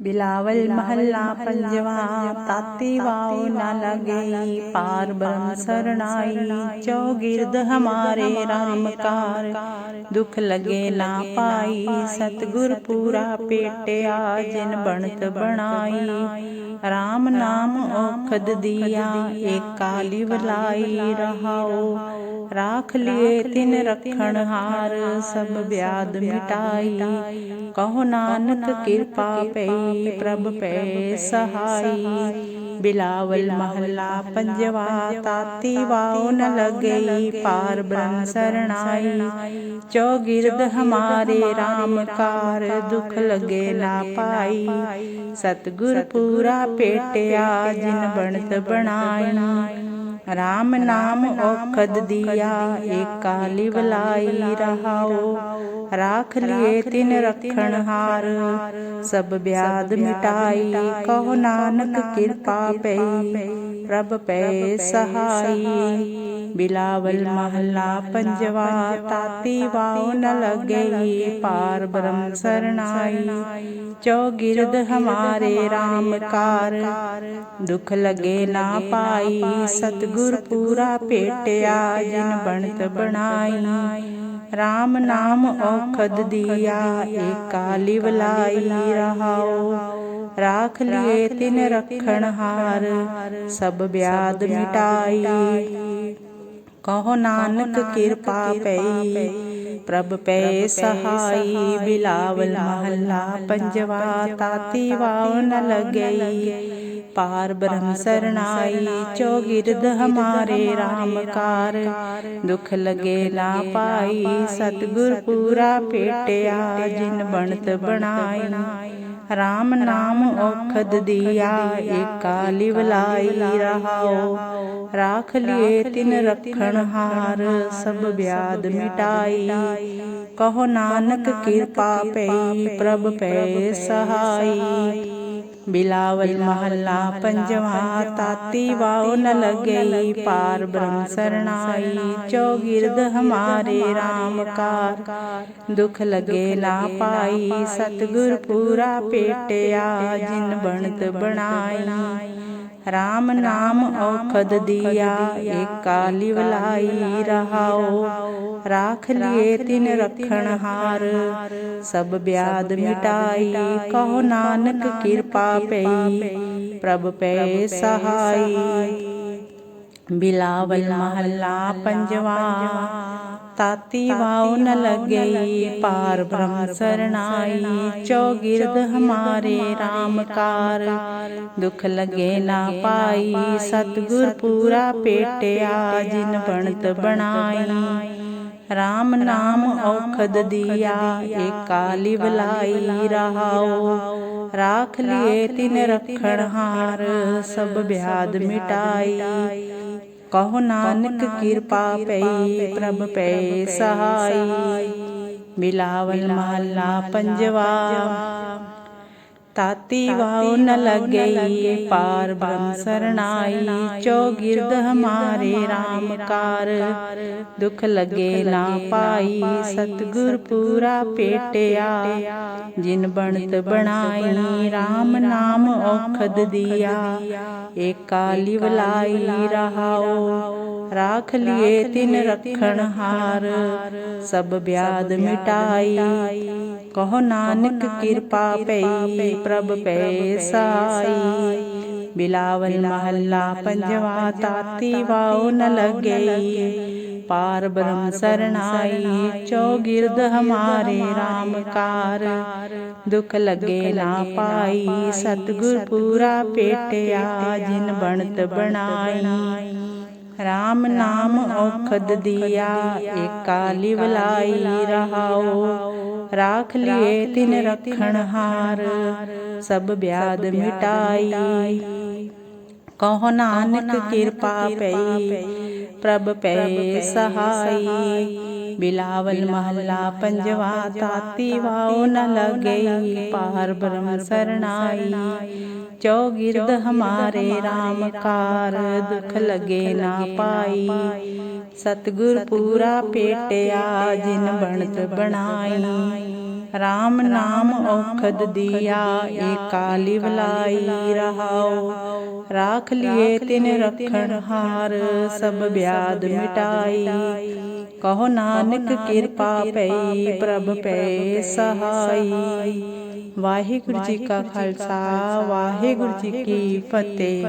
ਬਿਲਾਵਲ ਮਹੱਲਾ ਪੰਜਵਾ ਤਾਤੀ ਵਾਉ ਨ ਲਗਈ ਪਾਰ ਬ੍ਰਹਮ ਸਰਣਾਈ ਚੌਗਿਰਦ ਹਮਾਰੇ RAM ਕਾਰ। ਦੁਖ ਲਗੇ ਨਾ ਪਾਈ ਸਤਗੁਰ ਪੂਰਾ ਪੇਟਿਆ ਜਿਨ ਬਣਤ ਬਣਾਈ। RAM ਨਾਮ ਔਖਦ ਦੀਆ ਏਕਾ ਲਿਵ ਲਾਈ ਰਹਾਓ। ਰਾਖ ਲਿਏ ਤਿਨ ਰਖਣ ਹਾਰ ਸਭ ਬਿਆਦ ਮਿਟਾਈ। ਕਹੋ ਨਾਨਕ ਕਿਰਪਾ ਪਈ ਪ੍ਰਭ ਪੈ ਸਹਾਈ। ਬਿਲਾਵਲ ਮਹੱਲਾ ਪੰਜਵਾ, ਤਾਤੀ ਵਾਉ ਨ ਲਗਈ, ਪਾਰ ਬ੍ਰਹਮ ਸਰਣਾਈ। ਚੌਗਿਰਦ ਹਮਾਰੇ RAM ਕਾਰ, ਦੁਖ ਲਗੇ ਨਾ ਪਾਈ। ਸਤਗੁਰ ਪੂਰਾ ਪੇਟਿਆ, ਜਿਨ ਬਣਤ ਬਣਾਈ। ਰਾਮ ਨਾਮ ਔਖਦ ਦੀਆ, ਏਕਾ ਲਿਵ ਲਾਈ ਰਹਾਓ। ਰਾਖ ਲਿਏ ਤਿਨ ਰਖਣ ਹਾਰ, ਸਭ ਬਿਆਦ ਮਿਟਾਈ, ਕਹੋ ਨਾਨਕ ਕਿਰਪਾ ਪਈ, ਪ੍ਰਭ ਪੈ ਸਹਾਈ। ਬਿਲਾਵਲ ਮਹੱਲਾ ਪੰਜਵਾ, ਤਾਤੀ ਵਾਉ ਨ ਲਗਈ ਪਾਰ ਬ੍ਰਹਮ ਸਰਣਾਈ। ਚੌਗਿਰਦ ਹਮਾਰੇ RAM ਕਾਰ, ਦੁਖ ਲਗੇ ਨਾ ਪਾਈ, ਸਤਗੁਰ ਪੂਰਾ ਭੇਟਿਆ, ਜਿਨ ਬਣਤ ਬਣਾਈ। RAM ਨਾਮ ਔਖਦ ਦੀਆ, ਏਕਾ ਲਿਵ ਲਾਈ ਰਹਾਓ। ਰਾਖ ਲਿਏ ਤਿਨ ਰਖਣ ਹਾਰ, ਸਭ ਬਿਆਦ ਮਿਟਾਈ। ਕਹੋ ਨਾਨਕ ਕਿਰਪਾ ਪਈ। ਪ੍ਰਭ ਪੈ ਸਹਾਈ ਬਿਲਾਵਲ ਮਹੱਲਾ ਪੰਜਵਾ ਤਾਤੀ ਵਾਉ ਨ ਲਗਈ। ਪਾਰ ਬ੍ਰਹਮ ਸਰਣਾਈ ਚੌਗਿਰਦ ਹਮਾਰੇ RAM ਕਾਰ। ਦੁਖ ਲਗੇ ਨਾ ਪਾਈ। ਸਤਗੁਰ ਪੂਰਾ ਭੇਟਿਆ ਜਿਨ ਬਣਤ ਬਣਾਈ। RAM ਨਾਮ ਔਖਦ ਦੀਆ ਏਕਾ ਲਿਵ ਲਾਈ ਰਹਾਓ। ਰਾਖ ਲਿਏ ਤਿਨ ਰਖਣ ਹਾਰ ਸਭ ਬਿਆਦ ਮਿਟਾਈ। ਕਹੋ ਨਾਨਕ ਕਿਰਪਾ ਪਈ ਪ੍ਰਭ ਪੈ ਸਹਾਈ। ਬਿਲਾਵਲ ਮਹੱਲਾ ਪੰਜਵਾ ਤਾਤੀ ਵਾਉ ਨ ਲਗਈ ਪਾਰ ਬ੍ਰਹਮ ਸਰਣਾਈ ਚੌਗਿਰਦ ਹਮਾਰੇ RAM ਕਾਰ ਦੁਖ ਲਗੇ ਨਾ ਪਾਈ ਸਤਗੁਰ ਪੂਰਾ ਪੇਟਿਆ ਜਿਨ ਬਣਤ ਬਣਾਈ RAM ਨਾਮ ਔਖਦ ਦੀਆ ਏਕਾ ਲਿਵ ਲਾਈ ਰਹਾਓ। ਰਾਖ ਲਿਏ ਤਿਨ ਰਖਣ ਹਾਰ, ਸਭ ਬਿਆਦ ਮਿਟਾਈ, ਕਹੋ ਨਾਨਕ ਕਿਰਪਾ ਪਈ, ਪ੍ਰਭ ਪੈ ਸਹਾਈ। ਬਿਲਾਵਲ ਮਹੱਲਾ ਪੰਜਵਾ ਤਾਤੀ ਵਾਉ ਨ ਲਗਈ ਪਾਰ ਬ੍ਰਹਮ ਸਰਣਾਈ ਚੌਗਿਰਦ ਹਮਾਰੇ RAM ਕਾਰ ਦੁਖ ਲਗੇ ਨਾ ਪਾਈ ਸਤਗੁਰ ਪੂਰਾ ਪੇਟਿਆ ਜਿਨ ਬਣਤ ਬਣਾਈ। RAM ਨਾਮ ਔਖਦ ਦੀਆ ਏਕਾ ਲਿਵ ਲਾਈ ਰਹਾਓ। ਰਾਖ ਲਿਏ ਤਿਨ ਰਖਣ ਹਾਰ ਸਭ ਬਿਆਦ ਮਿਟਾਈ। ਕਹੋ ਨਾਨਕ ਕਿਰਪਾ ਪਈ ਪ੍ਰਭ ਪੈ ਸਹਾਈ। ਬਿਲਾਵਲ ਮਹੱਲਾ ਪੰਜਵਾ। ਤਾਤੀ ਵਾਉ ਨ ਲਗਈ ਪਾਰ ਬ੍ਰਹਮ ਸਰਣਾਈ ਚੌਗਿਰਦ ਹਮਾਰੇ RAM ਕਾਰ। ਦੁਖ ਲਗੇ ਨਾ ਪਾਈ ਸਤਗੁਰ ਪੂਰਾ ਪੇਟਿਆ। ਜਿਨ ਬਣਤ ਬਣਾਈ RAM ਨਾਮ ਔਖਦ ਦੀਆ। ਏਕਾ ਲਿਵ ਲਾਈ ਰਹਾਓ। ਰਾਖ ਲਿਏ ਤਿਨ ਰਖਣ ਹਾਰ। ਸਭ ਬਿਆਦ ਮਿਟਾਈ। ਕਹੋ ਨਾਨਕ ਕਿਰਪਾ ਪਈ ਪ੍ਰਭ ਪੈ ਸਾਈ ਬਿਲਾਵਲ ਮਹੱਲਾ ਪੰਜਵਾ ਤਾਤੀ ਵਾਉ ਨ ਲਗਈ ਪਾਰ ਬ੍ਰਹਮ ਸਰਣਾਈ ਚੌਗਿਰਦ ਹਮਾਰੇ RAM ਕਾਰ ਦੁਖ ਲਗੇ ਨਾ ਪਾਈ। ਸਤਗੁਰ ਪੂਰਾ ਪੇਟਿਆ ਜਿਨ ਬਣਤ ਬਣਾਈ। RAM ਨਾਮ ਔਖਦ ਦੀਆ ਏਕਾ ਲਿਵ ਲਾਈ ਰਹਾਓ। ਰਾਖ ਲਿਏ ਤਿਨ ਰਖਣ ਹਾਰ, ਸਭ ਬਿਆਦ ਮਿਟਾਈ। ਕਹੋ ਨਾਨਕ ਕਿਰਪਾ ਪਈ, ਪ੍ਰਭ ਪੈ ਸਹਾਈ। ਬਿਲਾਵਲ ਮਹੱਲਾ ਪੰਜਵਾ ਤਾਤੀ ਵਾਉ ਨ ਲਗਈ, ਪਾਰ ਬ੍ਰਹਮ ਸਰਣਾਈ। ਚੌਗਿਰਦ ਹਮਾਰੇ RAM ਕਾਰ ਦੁਖ ਲਗੇ ਨਾ ਪਾਈ। ਸਤਗੁਰ ਪੂਰਾ ਪੇਟਿਆ ਜਿਨ ਬਣਤ ਬਣਾਈ। RAM ਨਾਮ ਔਖਦ ਦੀਆ ਏ ਕਾਲੀ ਬਲਾਈ ਰਹਾਓ। ਰਾਖ ਲਿਏ ਤਿਨ ਰਖਣ ਹਾਰ ਸਭ ਬਿਆਦ ਮਿਟਾਈ। ਕਹੋ ਨਾਨਕ ਕਿਰਪਾ ਪਈ ਪ੍ਰਭ ਪੈ ਸਹਾਈ। ਵਾਹਿਗੁਰੂ ਜੀ ਕਾ ਖਾਲਸਾ ਵਾਹਿਗੁਰੂ ਜੀ ਕੀ ਫਤਿਹ।